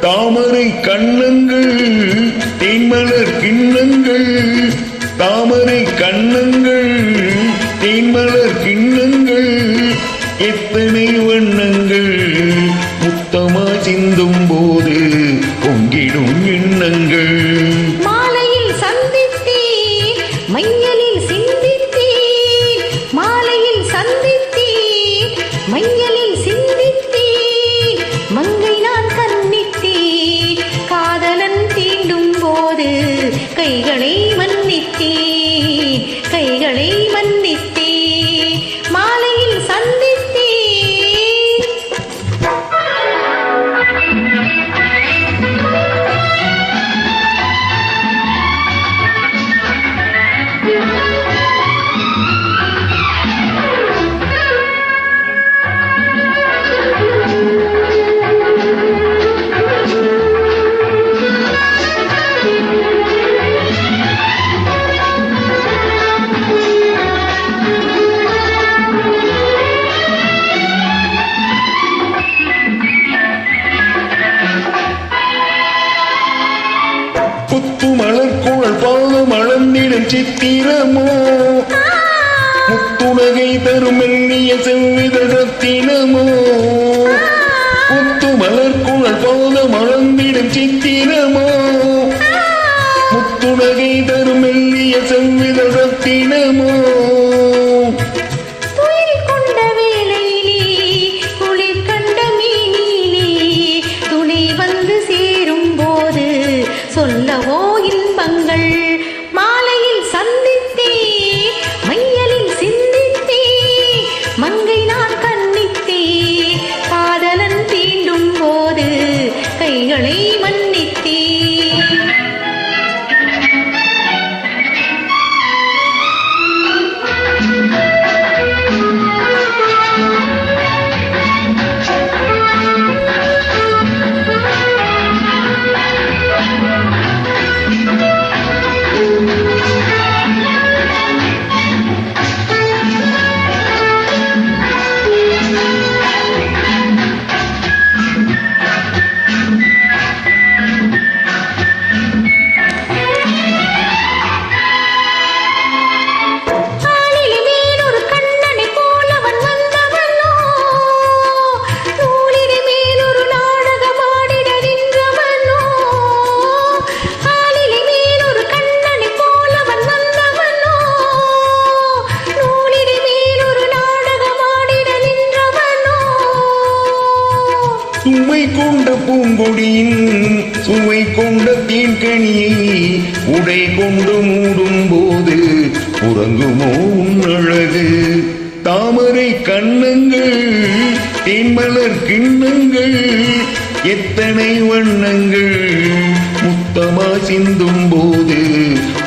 தாமரை கண்ணங்கள் தேன்மலர் கிண்ணங்கள். தாமரை கண்ணங்கள் தேன்மலர் கிண்ணங்கள். எத்தனை வண்ணங்கள் முத்தமா சிந்தும் போது பொங்கிடும் எண்ணங்கள். கைகளை மன்னித்தேன் சித்திரமோ? முத்துலகை தரும் எண்ணிய செவ்வித ரத்தினமோ புத்து மலர் குழல் பாதம் அளந்திடும் சித்திரமோ? முத்துலகை தரும் கொண்ட பூங்கொடியின் சுவை கொண்ட தீன்கனியை உடை கொண்டு மூடும் போது உறங்குமோ உன் அழகு? தாமரை கண்ணங்கள் தேன்மலர் கிண்ணங்கள் எத்தனை வண்ணங்கள்? முத்தமா சிந்தும் போது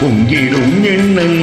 பொங்கிடும் எண்ணங்கள்.